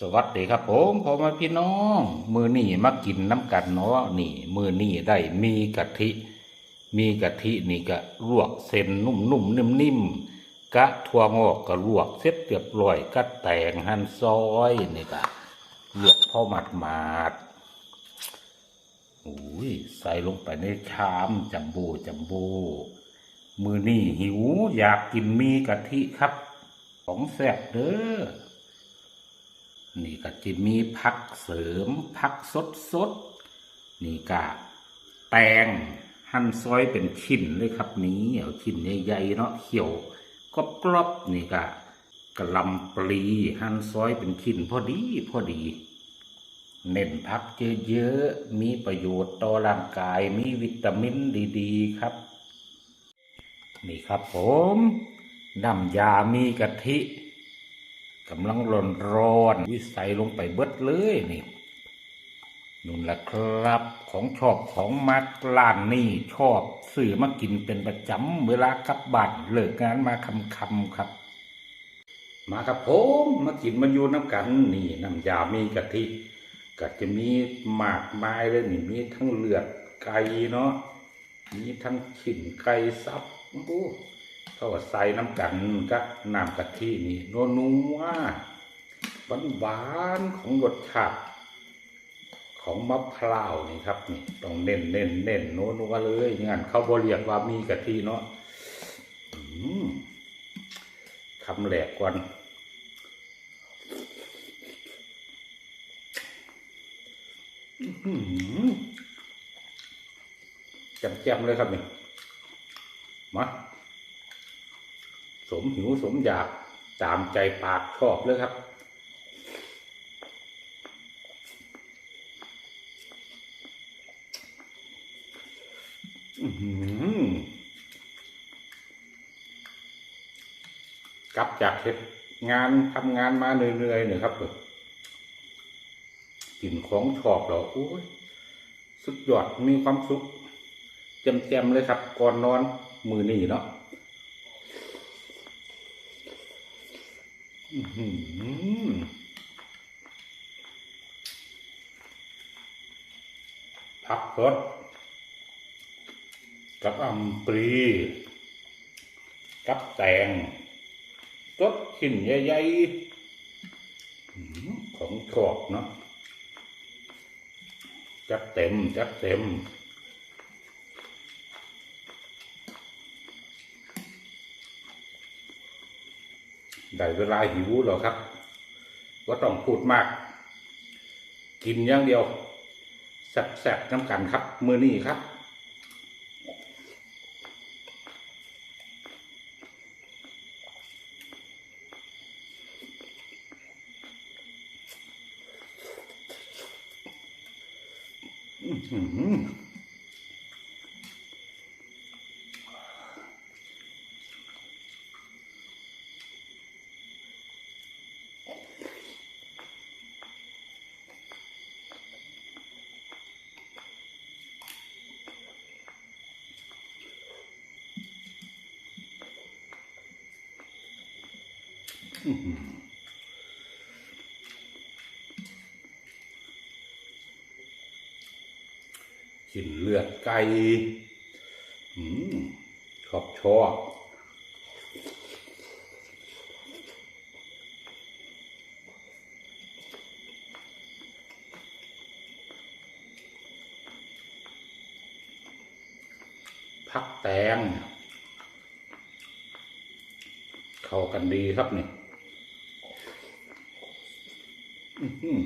สวัสดีครับผมพ่อมาพี่น้อง มือนี่มากินน้ำกันเนาะนี่ มือนี่ได้มีกะทิ มีกะทินี่ก็ลวกเส้นนุ่มๆนิ่มๆกะทั่วงอกก็ลวกเสร็จเรียบร้อยกะแตงหั่นซอยนี่ก็ลวกพอหมาดมาดๆโอ้ยใส่ลงไปในชามจัมโบ้จัมโบ้มือนี่หิวอยากกินมีกะทิครับ ของแซ่บเด้อ นี่ก็จะมีผักเสริมผักสดสดนี่ก็แตงหั่นซอยเป็นชิ้นเลยครับนี้เอาชิ้นใหญ่ๆเนาะเขียวกรอบๆนี่ก็กระลำปลีหั่นซอยเป็นชิ้นพอดีพอดี เน้นผักเยอะๆมีประโยชน์ต่อร่างกายมีวิตามินดีๆครับ นี่ครับผมน้ำยามีกะทิ กำลังร้อนร้อน วิใส่ลงไปเบิดเลยนี่นุ่นละครับ ของชอบของมักร้านนี่ชอบซื้อมากินเป็นประจำเวลากลับบ้านเลิกงานมาคำคำครับ มากับผมมากินมาอยู่น้ำกันนี่น้ำยามีกะทิก็จะมีหมากไม้เลยนี่มีทั้งเลือดไก่เนาะมีทั้งขิ่นไก่ซับโอ้ เขาก็ใส่น้ำกันกับน้ำกะทินี่นัวนัวหวานหวานๆของรสชาติของมะพร้าวนี่ครับนี่ต้องเน้นเน้นเน้นนัวนัวๆเลยงั้นเขาบเรียกว่ามีกะทิเนาะคำแหลกก่อนแจ่มๆเลยครับนี่มา สมหิวสมอยากตามใจปากชอบเลยครับอื้อหือกลับจากเฮ็ดงานทำงานมาเหนื่อยๆเนี่ยครับกินของชอบเราโอ้ยสุดยอดมีความสุขเต็มๆเลยครับ ก่อนนอนมือนี่เนาะ อื้อหือ ผักสดกับอัมปรี กับแตงสดชิ้นใหญ่ๆของชอบเนาะจัดเต็ม จัดเต็ม ได้เวลาหิวแล้วครับว่าต้องพูดมาก กินอย่างเดียวแซ่บๆน้ำกันครับ มือนี้ครับอื้อหือ กินเลือดไก่อืมชอบชอบผักแตง เข้ากันดีครับนี่ อื้อ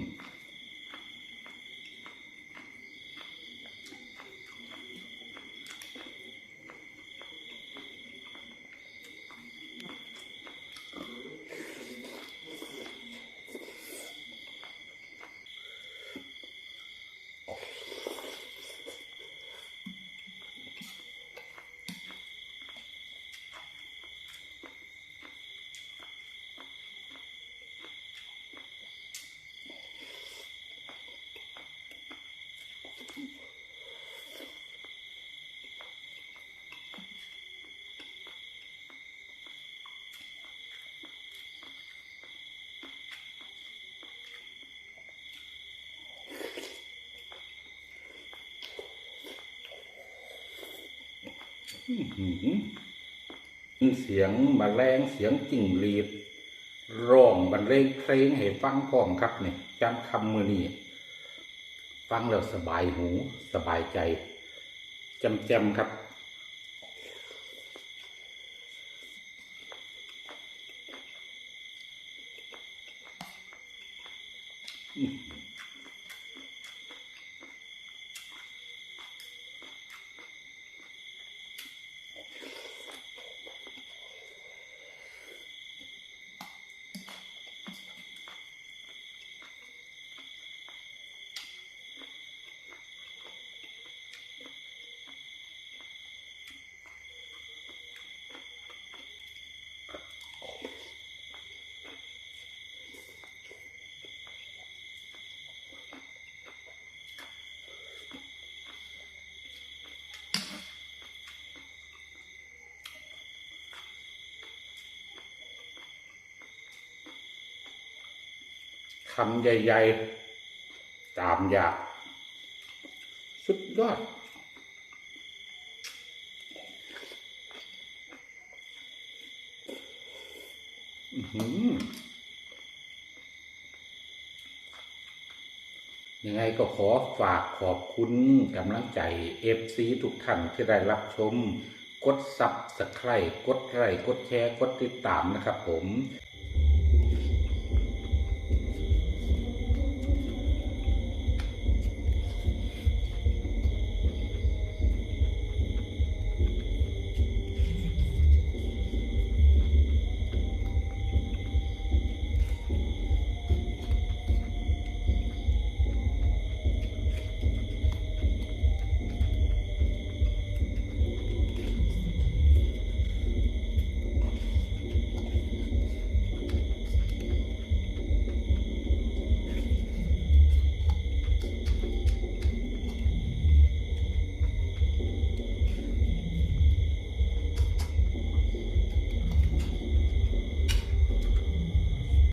เสียงมาแรงเสียงจิ้งหรีดร้องบรรเลงเพลงให้ฟังพร้อมครับเนี่ยจำคำมือนี่ฟังแล้วสบายหู สบายใจจำจำๆครับำใหญ่ๆ ตามอยากสุดยอดยังไงก็ขอฝากขอบคุณกำลังใจเอฟซีทุกท่านที่ได้รับชม กดซับสไครต์กดไลค์กดแชร์ กดติดตามนะครับผม